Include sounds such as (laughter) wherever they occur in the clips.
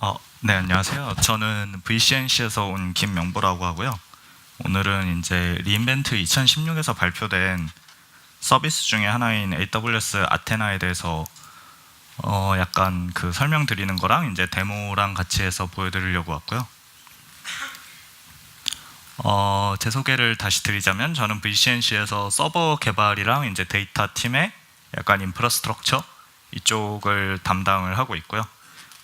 어, 네, 안녕하세요. 저는 VCNC에서 온 김명보라고 하고요. 오늘은 이제 리인벤트 2016에서 발표된 서비스 중에 하나인 AWS 아테나에 대해서 어, 약간 그 설명드리는 거랑 이제 데모랑 같이 해서 보여드리려고 왔고요. 어, 제 소개를 다시 드리자면 저는 VCNC에서 서버 개발이랑 이제 데이터 팀의 약간 인프라스트럭처 이쪽을 담당을 하고 있고요.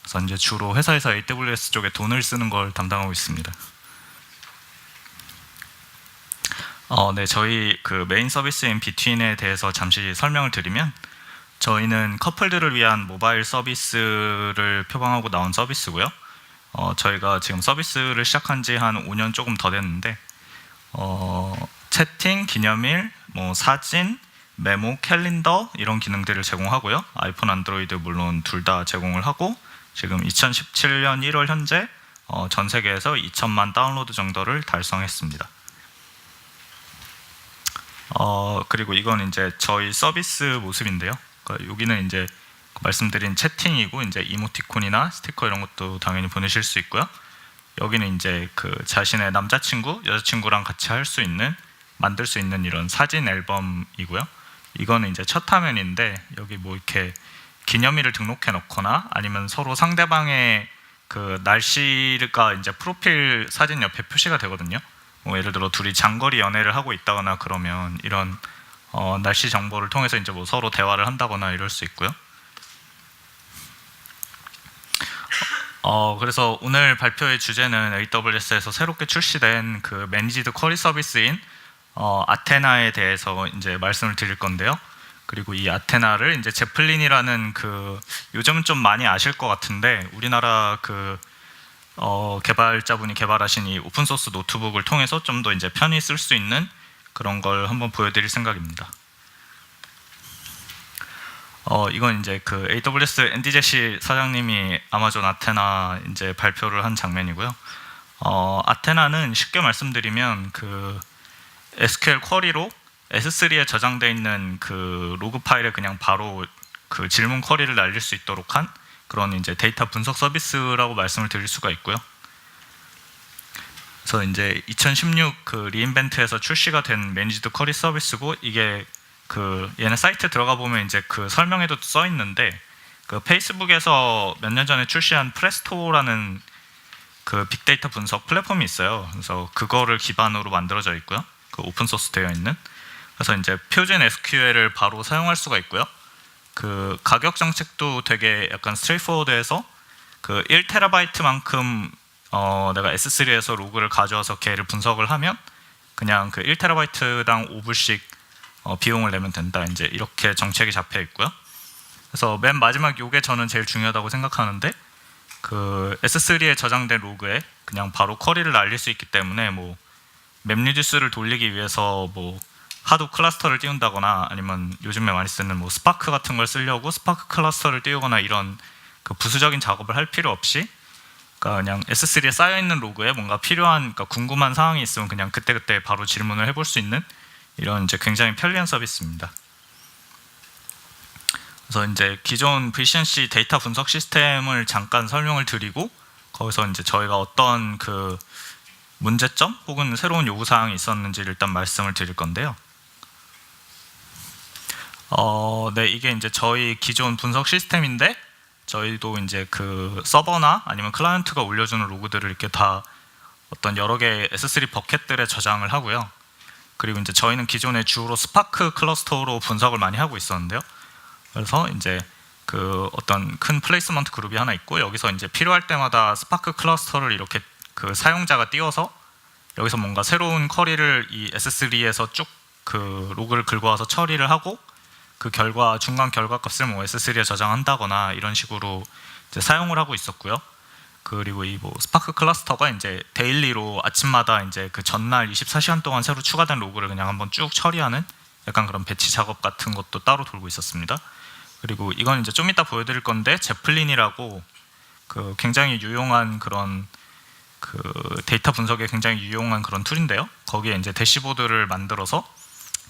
그래서 이제 주로 회사에서 AWS 쪽에 돈을 쓰는 걸 담당하고 있습니다. 어, 네, 저희 그 메인 서비스인 비트윈에 대해서 잠시 설명을 드리면 저희는 커플들을 위한 모바일 서비스를 표방하고 나온 서비스고요. 어, 저희가 지금 서비스를 시작한 지 한 5년 조금 더 됐는데 어, 채팅, 기념일, 뭐 사진, 메모, 캘린더 이런 기능들을 제공하고요. 아이폰, 안드로이드 물론 둘 다 제공을 하고 지금 2017년 1월 현재 어, 전 세계에서 2천만 다운로드 정도를 달성했습니다. 어, 그리고 이건 이제 저희 서비스 모습인데요. 그러니까 여기는 이제 말씀드린 채팅이고 이제 이모티콘이나 스티커 이런 것도 당연히 보내실 수 있고요. 여기는 이제 그 자신의 남자친구, 여자친구랑 같이 할 수 있는 만들 수 있는 이런 사진 앨범이고요. 이거는 이제 첫 화면인데 여기 뭐 이렇게 기념일을 등록해 놓거나 아니면 서로 상대방의 그 날씨가 이제 프로필 사진 옆에 표시가 되거든요. 뭐 예를 들어 둘이 장거리 연애를 하고 있다거나 그러면 이런 어, 날씨 정보를 통해서 이제 뭐 서로 대화를 한다거나 이럴 수 있고요. 어, 그래서 오늘 발표의 주제는 AWS에서 새롭게 출시된 그 매니지드 쿼리 서비스인 어, 아테나에 대해서 이제 말씀을 드릴 건데요. 그리고 이 아테나를 이제 제플린이라는 그 요즘은 좀 많이 아실 것 같은데 우리나라 그 어, 개발자분이 개발하신 이 오픈 소스 노트북을 통해서 좀 더 이제 편히 쓸 수 있는 그런 걸 한번 보여드릴 생각입니다. 어, 이건 이제 그 AWS 앤디 제시 사장님이 아마존 아테나 이제 발표를 한 장면이고요. 어, 아테나는 쉽게 말씀드리면 그 SQL 쿼리로 S3에 저장되어 있는 그 로그 파일에 그냥 바로 그 질문 쿼리를 날릴 수 있도록 한 그런 이제 데이터 분석 서비스라고 말씀을 드릴 수가 있고요. 그래서 이제 2016 그 리인벤트에서 출시가 된 매니지드 쿼리 서비스고 이게 그 얘네 사이트 들어가 보면 이제 그 설명에도 써 있는데 그 페이스북에서 몇 년 전에 출시한 프레스토라는 그 빅데이터 분석 플랫폼이 있어요. 그래서 그거를 기반으로 만들어져 있고요. 그 오픈 소스 되어 있는. 그래서 이제 표준 SQL을 바로 사용할 수가 있고요. 그 가격 정책도 되게 약간 스트레이트포워드해서 그 1테라바이트만큼 어 내가 S3에서 로그를 가져와서 걔를 분석을 하면 그냥 그 1테라바이트당 5불씩 어 비용을 내면 된다. 이제 이렇게 정책이 잡혀 있고요. 그래서 맨 마지막 요게 저는 제일 중요하다고 생각하는데 그 S3에 저장된 로그에 그냥 바로 쿼리를 날릴 수 있기 때문에 뭐 맵리듀스를 돌리기 위해서 뭐 하도 클러스터를 띄운다거나 아니면 요즘에 많이 쓰는 뭐 스파크 같은 걸 쓰려고 스파크 클러스터를 띄우거나 이런 그 부수적인 작업을 할 필요 없이 그러니까 그냥 S3에 쌓여 있는 로그에 뭔가 필요한 그러니까 궁금한 사항이 있으면 그냥 그때그때 바로 질문을 해볼 수 있는 이런 이제 굉장히 편리한 서비스입니다. 그래서 이제 기존 VCNC 데이터 분석 시스템을 잠깐 설명을 드리고 거기서 이제 저희가 어떤 그 문제점 혹은 새로운 요구 사항이 있었는지를 일단 말씀을 드릴 건데요. 어, 네, 이게 이제 저희 기존 분석 시스템인데 저희도 이제 그 서버나 아니면 클라이언트가 올려주는 로그들을 이렇게 다 어떤 여러 개의 S3 버켓들에 저장을 하고요. 그리고 이제 저희는 기존에 주로 스파크 클러스터로 분석을 많이 하고 있었는데요. 그래서 이제 그 어떤 큰 플레이스먼트 그룹이 하나 있고 여기서 이제 필요할 때마다 스파크 클러스터를 이렇게 그 사용자가 띄워서 여기서 뭔가 새로운 쿼리를 이 S3에서 쭉 그 로그를 긁어 와서 처리를 하고 그 결과 중간 결과 값을 뭐 S3에 저장한다거나 이런 식으로 사용을 하고 있었고요. 그리고 이 뭐 스파크 클러스터가 이제 데일리로 아침마다 이제 그 전날 24시간 동안 새로 추가된 로그를 그냥 한번 쭉 처리하는 약간 그런 배치 작업 같은 것도 따로 돌고 있었습니다. 그리고 이건 이제 좀 이따 보여드릴 건데 제플린이라고 그 굉장히 유용한 그런 그 데이터 분석에 굉장히 유용한 그런 툴인데요. 거기에 이제 대시보드를 만들어서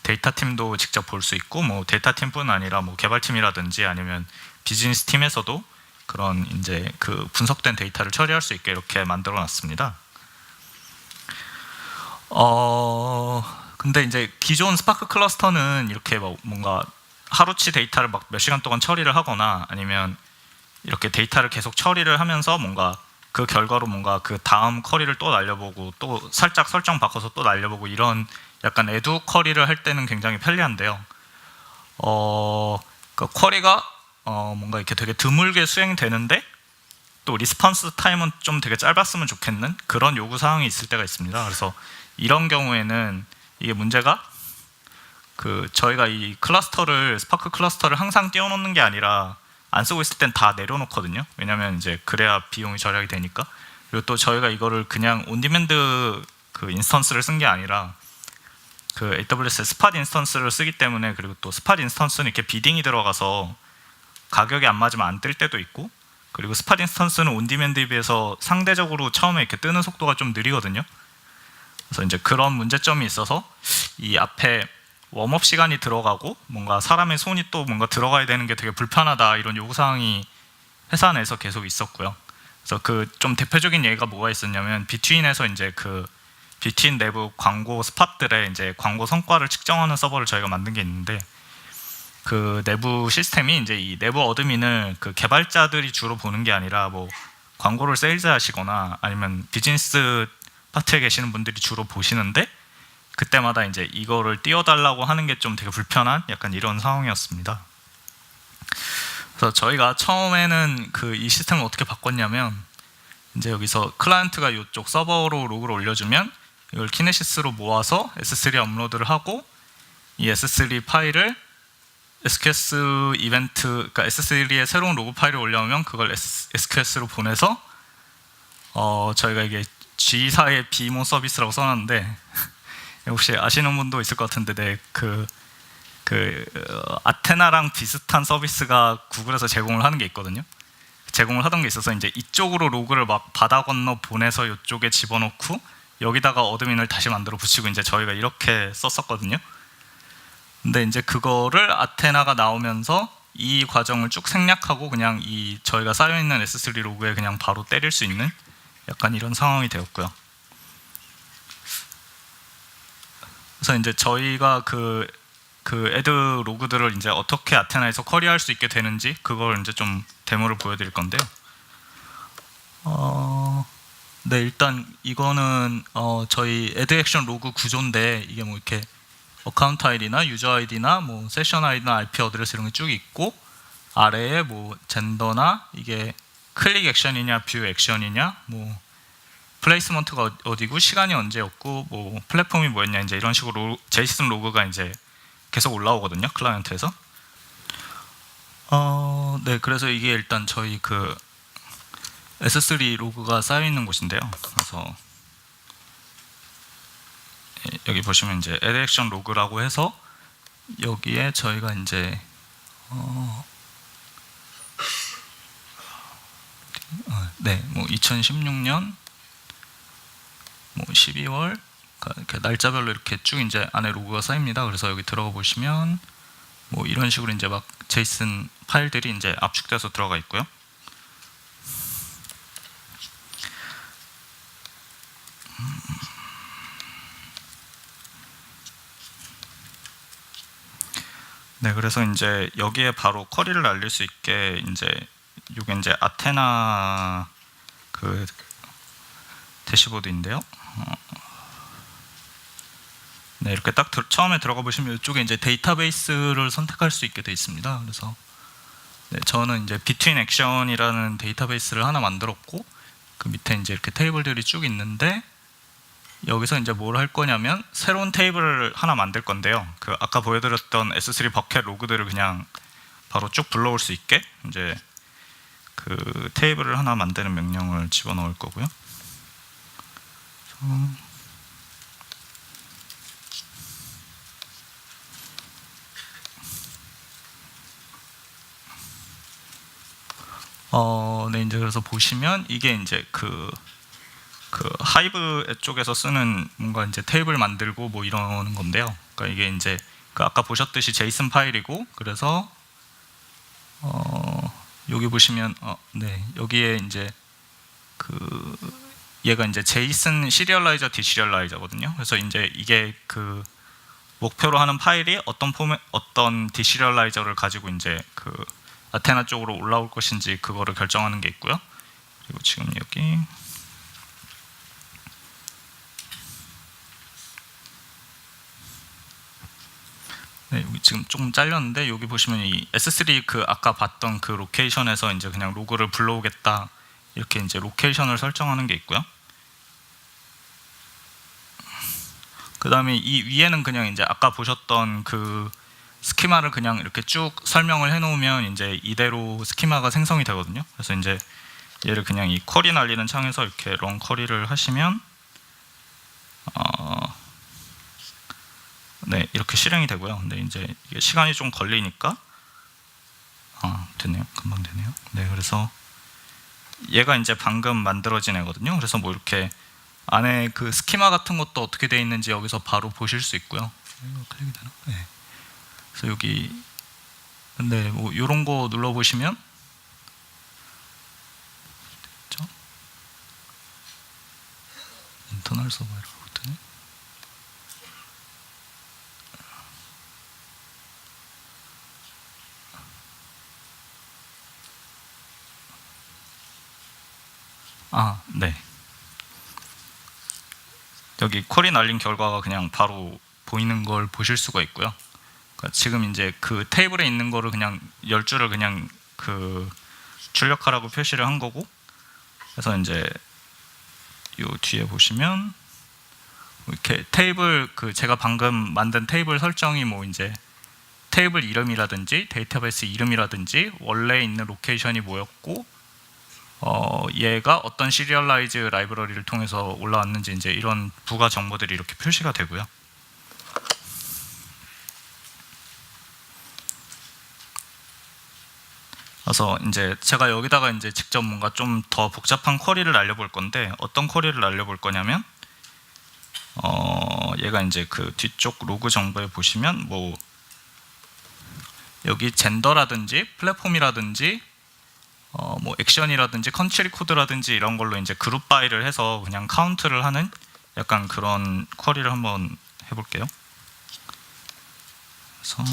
데이터 팀도 직접 볼 수 있고 뭐 데이터 팀뿐 아니라 뭐 개발팀이라든지 아니면 비즈니스 팀에서도 그런 이제 그 분석된 데이터를 처리할 수 있게 이렇게 만들어 놨습니다. 어 근데 이제 기존 스파크 클러스터는 이렇게 뭐 뭔가 하루치 데이터를 막 몇 시간 동안 처리를 하거나 아니면 이렇게 데이터를 계속 처리를 하면서 뭔가 그 결과로 뭔가 그 다음 쿼리를 또 날려보고 또 살짝 설정 바꿔서 또 날려보고 이런 약간 에두 쿼리를 할 때는 굉장히 편리한데요. 어, 그 쿼리가 어, 뭔가 이렇게 되게 드물게 수행되는데 또 리스폰스 타임은 좀 되게 짧았으면 좋겠는 그런 요구 사항이 있을 때가 있습니다. 그래서 이런 경우에는 이게 문제가 그 저희가 이 클러스터를 스파크 클러스터를 항상 띄워놓는 게 아니라 안 쓰고 있을 땐 다 내려놓거든요. 왜냐하면 이제 그래야 비용이 절약이 되니까. 그리고 또 저희가 이거를 그냥 온디맨드 그 인스턴스를 쓴 게 아니라 그 AWS 스팟 인스턴스를 쓰기 때문에 그리고 또 스팟 인스턴스는 이렇게 비딩이 들어가서 가격이 안 맞으면 안 뜰 때도 있고 그리고 스팟 인스턴스는 온디맨드에 비해서 상대적으로 처음에 이렇게 뜨는 속도가 좀 느리거든요. 그래서 이제 그런 문제점이 있어서 이 앞에 웜업 시간이 들어가고 뭔가 사람의 손이 또 뭔가 들어가야 되는 게 되게 불편하다 이런 요구 사항이 회사 내에서 계속 있었고요. 그래서 그 좀 대표적인 예가 뭐가 있었냐면 비트윈에서 이제 그 비트윈 내부 광고 스팟들의 이제 광고 성과를 측정하는 서버를 저희가 만든 게 있는데 그 내부 시스템이 이제 이 내부 어드민을 그 개발자들이 주로 보는 게 아니라 뭐 광고를 세일즈 하시거나 아니면 비즈니스 파트에 계시는 분들이 주로 보시는데 그때마다 이제 이거를 띄워달라고 하는 게 좀 되게 불편한 약간 이런 상황이었습니다. 그래서 저희가 처음에는 그 이 시스템을 어떻게 바꿨냐면 이제 여기서 클라이언트가 이쪽 서버로 로그를 올려주면 이걸 키네시스로 모아서 S3 업로드를 하고 이 S3 파일을 SQS 이벤트, 그러니까 S3의 새로운 로그 파일을 올려오면 그걸 SQS로 보내서 어 저희가 이게 G사의 비모 서비스라고 써놨는데 (laughs) 혹시 아시는 분도 있을 것 같은데 네, 그, 그 어, 아테나랑 비슷한 서비스가 구글에서 제공을 하는 게 있거든요. 제공을 하던 게 있어서 이제 이쪽으로 로그를 막 바다 건너 보내서 이쪽에 집어넣고 여기다가 어드민을 다시 만들어 붙이고 이제 저희가 이렇게 썼었거든요. 근데 이제 그거를 아테나가 나오면서 이 과정을 쭉 생략하고 그냥 이 저희가 쌓여 있는 S3 로그에 그냥 바로 때릴 수 있는 약간 이런 상황이 되었고요. 그래서 이제 저희가 그, 그 애드 로그들을 이제 어떻게 아테나에서 커리할 수 있게 되는지 그걸 이제 좀 데모를 보여드릴 건데요. 어, 네 일단 이거는 어, 저희 애드 액션 로그 구조인데 이게 뭐 이렇게 어카운트 아이디나 유저 아이디나 뭐 세션 아이디나 IP 어드레스 이런 게 쭉 있고 아래에 뭐 젠더나 이게 클릭 액션이냐 뷰 액션이냐 뭐 플레이스먼트가 어- 어디고 시간이 언제였고 뭐 플랫폼이 뭐였냐 이제 이런 식으로 제이슨 로그가 이제 계속 올라오거든요 클라이언트에서. 어, 네 그래서 이게 일단 저희 그 S3 로그가 쌓여 있는 곳인데요 그래서 예, 여기 보시면 이제 action 로그라고 해서 여기에 저희가 이제 어, 어, 네, 뭐 2016년 뭐 12월 그러니까 이렇게 날짜별로 이렇게 쭉 이제 안에 로그가 쌓입니다. 그래서 여기 들어가 보시면 뭐 이런 식으로 이제 막 제이슨 파일들이 이제 압축돼서 들어가 있고요. 네, 그래서 이제 여기에 바로 쿼리를 날릴 수 있게 이제 이게 이제 아테나 그 대시보드인데요. 어, 네, 이렇게 딱 들- 처음에 들어가 보시면 이쪽에 이제 데이터베이스를 선택할 수 있게 돼 있습니다. 그래서 네, 저는 이제 Between Action이라는 데이터베이스를 하나 만들었고 그 밑에 이제 이렇게 테이블들이 쭉 있는데 여기서 이제 뭘 할 거냐면 새로운 테이블을 하나 만들 건데요. 그 아까 보여드렸던 S3 버켓 로그들을 그냥 바로 쭉 불러올 수 있게 이제 그 테이블을 하나 만드는 명령을 집어넣을 거고요. 음. 어, 네 이제 그래서 보시면 이게 이제 그, 그 하이브 쪽에서 쓰는 뭔가 이제 테이블 만들고 뭐 이러는 건데요. 그러니까 이게 이제 그 아까 보셨듯이 제이슨 파일이고 그래서 어, 여기 보시면 어, 네 여기에 이제 그 얘가 이제 제이슨 시리얼라이저 디시리얼라이저거든요. 그래서 이제 이게 그 목표로 하는 파일이 어떤 포맷 어떤 디시리얼라이저를 가지고 이제 그 아테나 쪽으로 올라올 것인지 그거를 결정하는 게 있고요. 그리고 지금 여기 네, 여기 지금 조금 잘렸는데 여기 보시면 이 S3 그 아까 봤던 그 로케이션에서 이제 그냥 로그를 불러오겠다 이렇게 이제 로케이션을 설정하는 게 있고요. 그 다음에 이 위에는 그냥 이제 아까 보셨던 그 스키마를 그냥 이렇게 쭉 설명을 해놓으면 이제 이대로 스키마가 생성이 되거든요. 그래서 이제 얘를 그냥 이 쿼리 날리는 창에서 이렇게 런 쿼리를 하시면 어, 네 이렇게 실행이 되고요. 근데 이제 시간이 좀 걸리니까 아 됐네요. 금방 되네요. 네 그래서 얘가 이제 방금 만들어진 애거든요. 그래서 뭐 이렇게 안에 그 스키마 같은 것도 어떻게 돼 있는지 여기서 바로 보실 수 있고요. 클릭이 되나? 네. 그래서 여기 근데 뭐 이런 거 눌러 보시면? 인터널 서버라고 했더니 아, 네. 여기 쿼리 날린 결과가 그냥 바로 보이는 걸 보실 수가 있고요. 그러니까 지금 이제 그 테이블에 있는 거를 그냥 열 줄을 그냥 그 출력하라고 표시를 한 거고, 그래서 이제 요 뒤에 보시면 이렇게 테이블 그 제가 방금 만든 테이블 설정이 뭐 이제 테이블 이름이라든지 데이터베이스 이름이라든지 원래 있는 로케이션이 뭐였고 어, 얘가 어떤 시리얼라이즈 라이브러리를 통해서 올라왔는지 이제 이런 부가 정보들이 이렇게 표시가 되고요. 그래서 이제 제가 여기다가 이제 직접 뭔가 좀 더 복잡한 쿼리를 날려볼 건데 어떤 쿼리를 날려볼 거냐면 어, 얘가 이제 그 뒤쪽 로그 정보에 보시면 뭐 여기 젠더라든지 플랫폼이라든지 어, 뭐 액션이라든지 컨트리 코드라든지 이런 걸로 이제 그룹 바이를 해서 그냥 카운트를 하는 약간 그런 쿼리를 한번 해볼게요. 그래서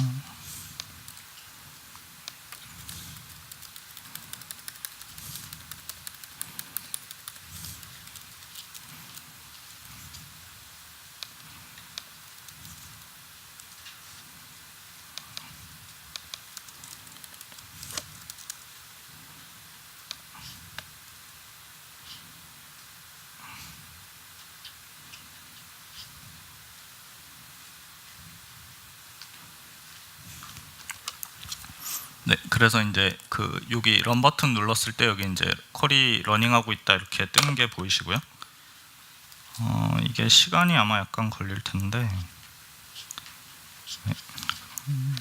네, 그래서 이제 그 여기 런 버튼 눌렀을 때 여기 이제 쿼리 러닝하고 있다 이렇게 뜨는 게 보이시고요. 어, 이게 시간이 아마 약간 걸릴 텐데. 네. 음.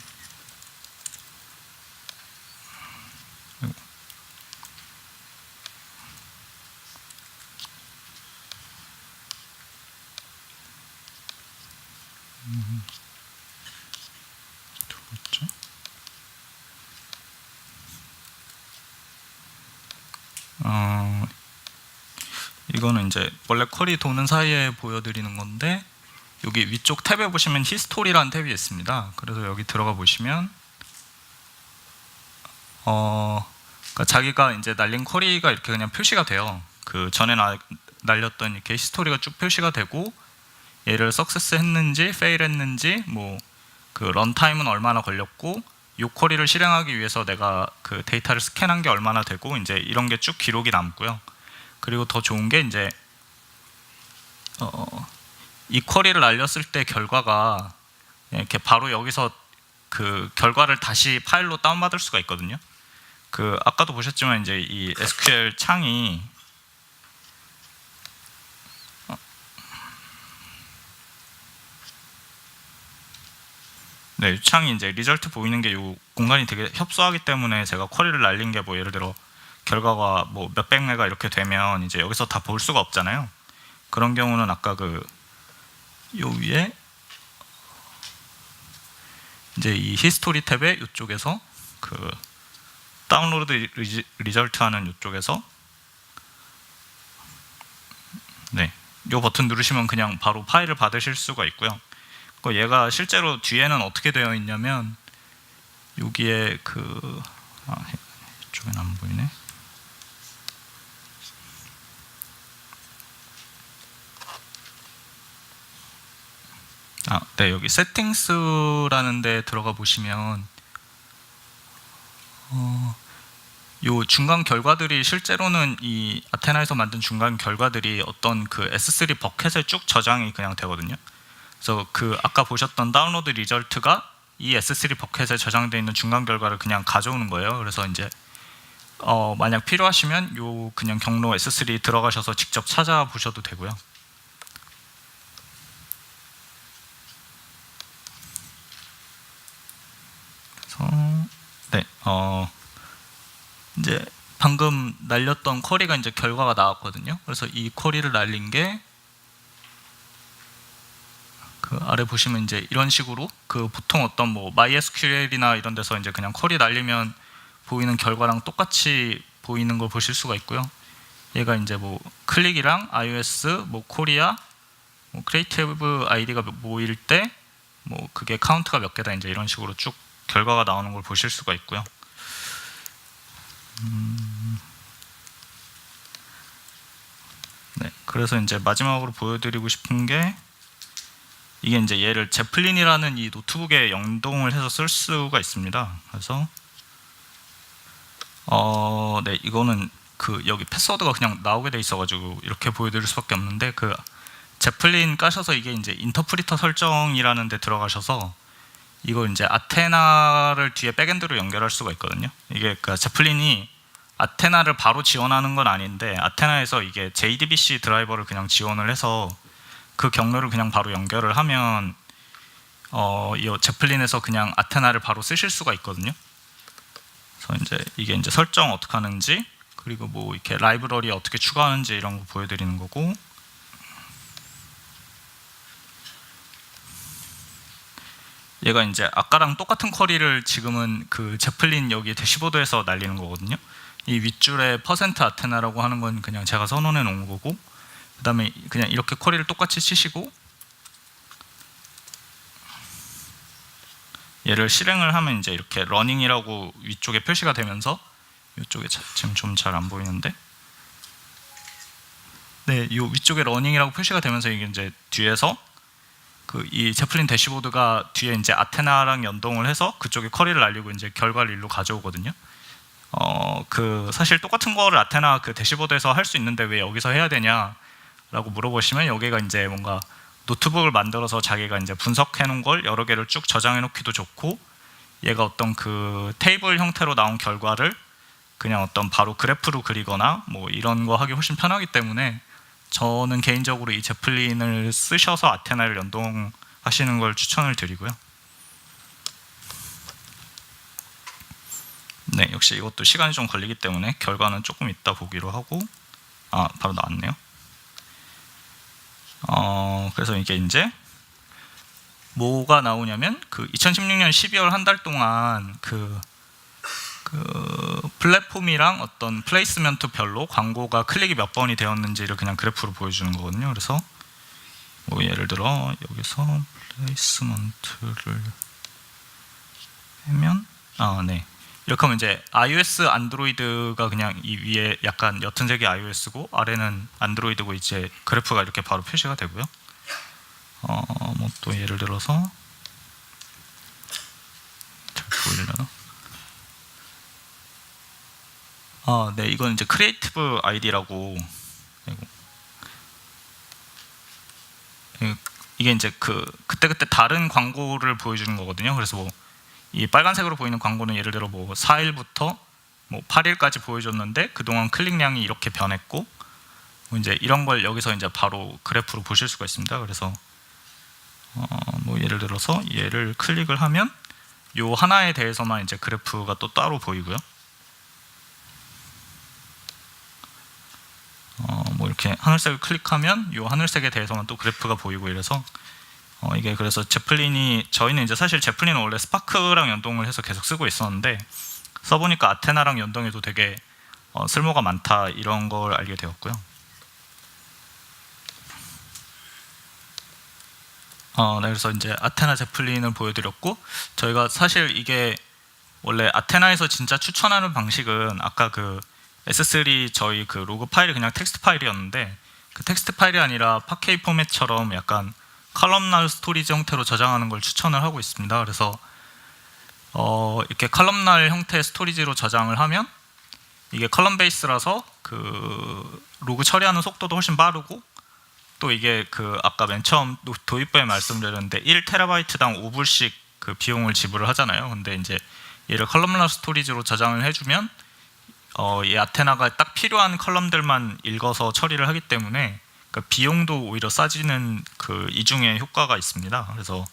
아이고. 음. 들어왔죠? 어, 이거는 이제 원래 쿼리 도는 사이에 보여드리는 건데 여기 위쪽 탭에 보시면 히스토리라는 탭이 있습니다. 그래서 여기 들어가 보시면 어, 그러니까 자기가 이제 날린 쿼리가 이렇게 그냥 표시가 돼요. 그 전에 나, 날렸던 이렇게 히스토리가 쭉 표시가 되고 얘를 석세스 했는지 페일 했는지 뭐 그 런타임은 얼마나 걸렸고 요 쿼리를 실행하기 위해서 내가 그 데이터를 스캔한 게 얼마나 되고 이제 이런 게 쭉 기록이 남고요. 그리고 더 좋은 게 이제 어, 이 쿼리를 날렸을 때 결과가 이렇게 바로 여기서 그 결과를 다시 파일로 다운받을 수가 있거든요. 그 아까도 보셨지만 이제 이 SQL 창이 네, 창이 이제 리절트 보이는 게요 공간이 되게 협소하기 때문에 제가 쿼리를 날린 게 뭐 예를 들어 결과가 뭐 몇백 메가 이렇게 되면 이제 여기서 다 볼 수가 없잖아요. 그런 경우는 아까 그 요 위에 이제 이 히스토리 탭에 이쪽에서 그 다운로드 리지- 리절트 하는 이쪽에서 네, 요 버튼 누르시면 그냥 바로 파일을 받으실 수가 있고요. 그 얘가 실제로 뒤에는 어떻게 되어 있냐면 여기에 그 아, 이쪽엔 안 보이네. 아, 네 여기 세팅스라는 데 들어가 보시면 어, 요 중간 결과들이 실제로는 이 아테나에서 만든 중간 결과들이 어떤 그 S3 버켓에 쭉 저장이 그냥 되거든요. 그래서 그 아까 보셨던 다운로드 리절트가 이 S3 버켓에 저장되어 있는 중간 결과를 그냥 가져오는 거예요. 그래서 이제 어, 만약 필요하시면 요 그냥 경로 S3 들어가셔서 직접 찾아보셔도 되고요. 그래서 네, 어 이제 방금 날렸던 쿼리가 이제 결과가 나왔거든요. 그래서 이 쿼리를 날린 게 그 아래 보시면 이제 이런 식으로 그 보통 어떤 뭐 MySQL이나 이런 데서 이제 그냥 쿼리 날리면 보이는 결과랑 똑같이 보이는 걸 보실 수가 있고요. 얘가 이제 뭐 클릭이랑 iOS, 뭐 코리아, 뭐 크리에이티브 아이디가 모일 때 뭐 그게 카운트가 몇 개다 이제 이런 식으로 쭉 결과가 나오는 걸 보실 수가 있고요. 네, 그래서 이제 마지막으로 보여드리고 싶은 게 이게 이제 얘를 제플린이라는 이 노트북에 연동을 해서 쓸 수가 있습니다. 그래서 어, 네, 이거는 그 여기 패스워드가 그냥 나오게 돼 있어가지고 이렇게 보여드릴 수밖에 없는데 그 제플린 까셔서 이게 이제 인터프리터 설정이라는 데 들어가셔서 이걸 이제 아테나를 뒤에 백엔드로 연결할 수가 있거든요. 이게 그 제플린이 아테나를 바로 지원하는 건 아닌데 아테나에서 이게 JDBC 드라이버를 그냥 지원을 해서 그 경로를 그냥 바로 연결을 하면 어, 이 제플린에서 그냥 아테나를 바로 쓰실 수가 있거든요. 그래서 이제 이게 이제 설정 어떻게 하는지 그리고 뭐 이렇게 라이브러리 어떻게 추가하는지 이런 거 보여드리는 거고 얘가 이제 아까랑 똑같은 쿼리를 지금은 그 제플린 여기 대시보드에서 날리는 거거든요. 이 윗줄에 퍼센트 아테나라고 하는 건 그냥 제가 선언해 놓은 거고 그다음에 그냥 이렇게 쿼리를 똑같이 치시고 얘를 실행을 하면 이제 이렇게 러닝이라고 위쪽에 표시가 되면서 이쪽에 자- 지금 좀 잘 안 보이는데 네, 이 위쪽에 러닝이라고 표시가 되면서 이게 이제 뒤에서 그 이 제플린 대시보드가 뒤에 이제 아테나랑 연동을 해서 그쪽에 쿼리를 날리고 이제 결과를 일로 가져오거든요. 어, 그 사실 똑같은 거를 아테나 그 대시보드에서 할 수 있는데 왜 여기서 해야 되냐라고 물어보시면 여기가 이제 뭔가 노트북을 만들어서 자기가 이제 분석해 놓은 걸 여러 개를 쭉 저장해 놓기도 좋고 얘가 어떤 그 테이블 형태로 나온 결과를 그냥 어떤 바로 그래프로 그리거나 뭐 이런 거 하기 훨씬 편하기 때문에 저는 개인적으로 이 제플린을 쓰셔서 아테나를 연동하시는 걸 추천을 드리고요. 네, 역시 이것도 시간이 좀 걸리기 때문에 결과는 조금 이따 보기로 하고 아, 바로 나왔네요. 어, 그래서 이게 이제 뭐가 나오냐면 그 2016년 12월 한 달 동안 그, 그 플랫폼이랑 어떤 플레이스먼트별로 광고가 클릭이 몇 번이 되었는지를 그냥 그래프로 보여주는 거거든요. 그래서 뭐 예를 들어 여기서 플레이스먼트를 하면 아, 네. 이렇게 하면 이제 iOS, 안드로이드가 그냥 이 위에 약간 옅은 색이 iOS고 아래는 안드로이드고 이제 그래프가 이렇게 바로 표시가 되고요. 어, 뭐 또 예를 들어서 잘 보이려나? 아, 네, 이건 이제 크리에이티브 아이디라고. 이- 이게 이제 그 그때 그때 다른 광고를 보여주는 거거든요. 그래서 뭐 이 빨간색으로 보이는 광고는 예를 들어 뭐 4일부터 뭐 8일까지 보여줬는데 그동안 클릭량이 이렇게 변했고 뭐 이제 이런 걸 여기서 이제 바로 그래프로 보실 수가 있습니다. 그래서 어, 뭐 예를 들어서 얘를 클릭을 하면 요 하나에 대해서만 이제 그래프가 또 따로 보이고요. 어, 뭐 이렇게 하늘색을 클릭하면 요 하늘색에 대해서만 또 그래프가 보이고 이래서 어, 이게 그래서 제플린이 저희는 이제 사실 제플린은 원래 스파크랑 연동을 해서 계속 쓰고 있었는데 써보니까 아테나랑 연동해도 되게 어, 쓸모가 많다 이런 걸 알게 되었고요. 어, 네, 그래서 이제 아테나 제플린을 보여드렸고 저희가 사실 이게 원래 아테나에서 진짜 추천하는 방식은 아까 그 S3 저희 그 로그 파일이 그냥 텍스트 파일이었는데 그 텍스트 파일이 아니라 파케이 포맷처럼 약간 컬럼날 스토리지 형태로 저장하는 걸 추천을 하고 있습니다. 그래서 어, 이렇게 컬럼날 형태의 스토리지로 저장을 하면 이게 컬럼 베이스라서 그 로그 처리하는 속도도 훨씬 빠르고 또 이게 그 아까 맨 처음 도- 도입부에 말씀드렸는데 1테라바이트당 5불씩 그 비용을 지불을 하잖아요. 근데 이제 얘를 컬럼날 스토리지로 저장을 해주면 어, 이 아테나가 딱 필요한 컬럼들만 읽어서 처리를 하기 때문에 그 비용도 오히려 싸지는 그 이중의 효과가 있습니다. 그래서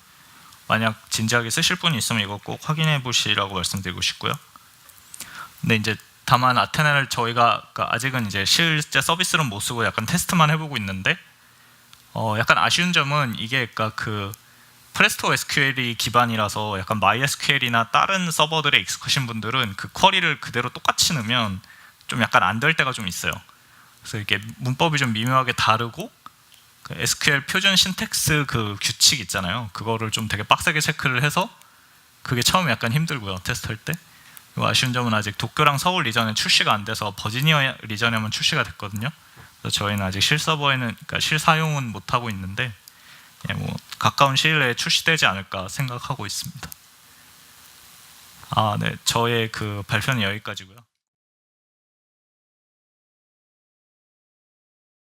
만약 진지하게 쓰실 분이 있으면 이거 꼭 확인해 보시라고 말씀드리고 싶고요. 근데 이제 다만 아테나를 저희가 그러니까 아직은 이제 실제 서비스는 못 쓰고 약간 테스트만 해보고 있는데 어 약간 아쉬운 점은 이게 그러니까 그 프레스토 SQL이 기반이라서 약간 MySQL이나 다른 서버들에 익숙하신 분들은 그 쿼리를 그대로 똑같이 넣으면 좀 약간 안 될 때가 좀 있어요. 그래서 이게 문법이 좀 미묘하게 다르고 그 SQL 표준 신텍스 그 규칙 있잖아요. 그거를 좀 되게 빡세게 체크를 해서 그게 처음에 약간 힘들고요. 테스트할 때. 아쉬운 점은 아직 도쿄랑 서울 리전에 출시가 안 돼서 버지니아 리전에만 출시가 됐거든요. 그래서 저희는 아직 실서버에는 그러니까 실사용은 못 하고 있는데 예, 뭐 가까운 시일 내에 출시되지 않을까 생각하고 있습니다. 아, 네. 저의 그 발표는 여기까지고요.